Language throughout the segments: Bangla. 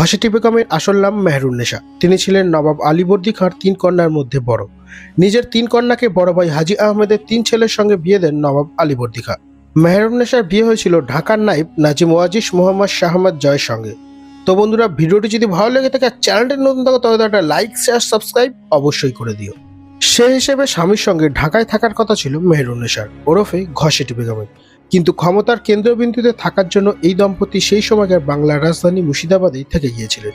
ঘসেটি বেগমের আসল নাম মেহরুন্নেসা তিনি ছিলেন নবাব আলীবর্দী খাঁর তিন কন্যার মধ্যে বড়। নিজের তিন কন্যাকে বড় ভাই হাজি আহমেদের তিন ছেলের সঙ্গে বিয়ে দেন নবাব আলীবর্দী খাঁ। মেহরুন্নেসার বিয়ে হয়েছিল ঢাকার নাইব নাজিম ওয়াজিস মোহাম্মদ শাহমাদ জয়ের সঙ্গে। তো বন্ধুরা, ভিডিওটি যদি ভালো লেগে থাকে আর চ্যানেলটি নতুন থাকো তবে একটা লাইক, শেয়ার, সাবস্ক্রাইব অবশ্যই করে দিও। সে হিসেবে স্বামীর সঙ্গে ঢাকায় থাকার কথা ছিল মেহরুন্নেসার ওরফে ঘসেটি বেগমের। কিন্তু ক্ষমতার কেন্দ্রবিন্দুতে থাকার জন্য এই দম্পতি সেই সময়কার বাংলার রাজধানী মুর্শিদাবাদেই থেকে গিয়েছিলেন।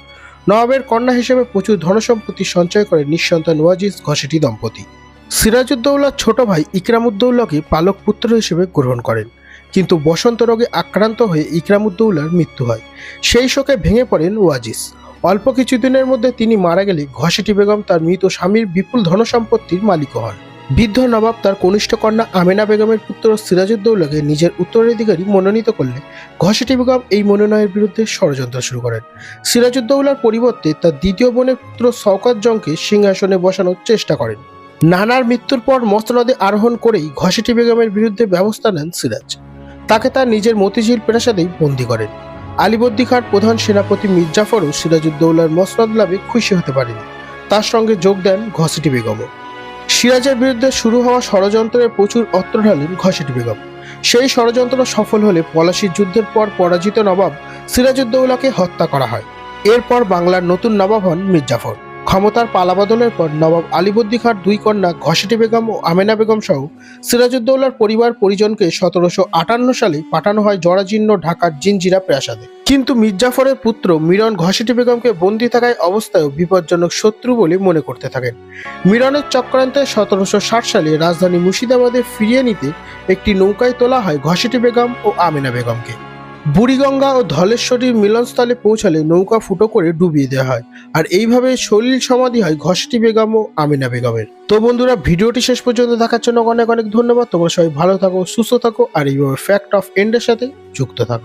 নবাবের কন্যা হিসেবে প্রচুর ধনসম্পত্তি সঞ্চয় করে নিঃসন্তান ওয়াজিজ ঘসেটি দম্পতি। সিরাজউদ্দৌলার ছোট ভাই ইকরামুদ্দৌলাকে পালক পুত্র হিসেবে গ্রহণ করেন। কিন্তু বসন্ত রোগে আক্রান্ত হয়ে ইকরামুদ্দৌলার মৃত্যু হয়। সেই শোকে ভেঙে পড়েন ওয়াজিস। অল্প কিছুদিনের মধ্যে তিনি মারা গেলে ঘসেটি বেগম তার মৃত স্বামীর বিপুল ধনসম্পত্তির মালিক হন। বৃদ্ধ নবাব তার কনিষ্ঠ কন্যা আমেনা বেগমের পুত্র সিরাজউদ্দৌলাকে নিজের উত্তরাধিকারী মনোনীত করলে ঘসেটি বেগম এই মনোনয়নের বিরুদ্ধে ষড়যন্ত্র শুরু করেন। সিরাজউদ্দৌলার পরিবর্তে তার দ্বিতীয় বোনের পুত্র শওকত জংকে সিংহাসনে বসানোর চেষ্টা করেন। নানার মৃত্যুর পর মস্তনদে আরোহণ করেই ঘসেটি বেগমের বিরুদ্ধে ব্যবস্থা নেন সিরাজ। তাকে তার নিজের মতিঝিল প্রাসাদেই বন্দী করেন। আলিবর্দী খাঁর প্রধান সেনাপতি মির্জাফরও সিরাজউদ্দৌলার মসনদ লাভে খুশি হতে পারেনি। তার সঙ্গে যোগ দেন ঘসেটি বেগমও। সিরাজের বিরুদ্ধে শুরু হওয়া ষড়যন্ত্রের প্রচুর অত্র ঢালেন ঘসেট বেগম। সেই ষড়যন্ত্র সফল হলে পলাশির যুদ্ধের পর পরাজিত নবাব সিরাজউদ্দৌলাকে হত্যা করা হয়। এরপর বাংলার নতুন নবাব হন মির্জাফর। ক্ষমতার পালাবদলের পর নবাব আলিবর্দী খাঁর দুই কন্যা ঘসেটি বেগম ও আমেনা বেগম সহ সিরাজউদ্দৌলার পরিবার পরিজনকে সতেরোশো আটান্ন সালে পাঠানো হয় জরাজীর্ণ ঢাকার জিনজিরা প্রাসাদে। কিন্তু মির্জাফরের পুত্র মিরন ঘসেটি বেগমকে বন্দী থাকায় অবস্থায়ও বিপজ্জনক শত্রু বলে মনে করতে থাকেন। মিরনের চক্রান্তে সতেরোশো ষাট সালে রাজধানী মুর্শিদাবাদে ফিরিয়ে নিতে একটি নৌকায় তোলা হয় ঘসেটি বেগম ও আমেনা বেগমকে। বুড়িগঙ্গা ও ধলেশ্বরীর মিলনস্থলে পৌঁছালে নৌকা ফুটো করে ডুবিয়ে দেওয়া হয়। আর এইভাবে সলিল সমাধি হয় ঘষটি বেগম ও আমিনা বেগমের। তো বন্ধুরা, ভিডিওটি শেষ পর্যন্ত দেখার জন্য অনেক অনেক ধন্যবাদ। তোমরা সবাই ভালো থাকো, সুস্থ থাকো, আর এইভাবে ফ্যাক্ট অফ এন্ডের সাথে যুক্ত থাকো।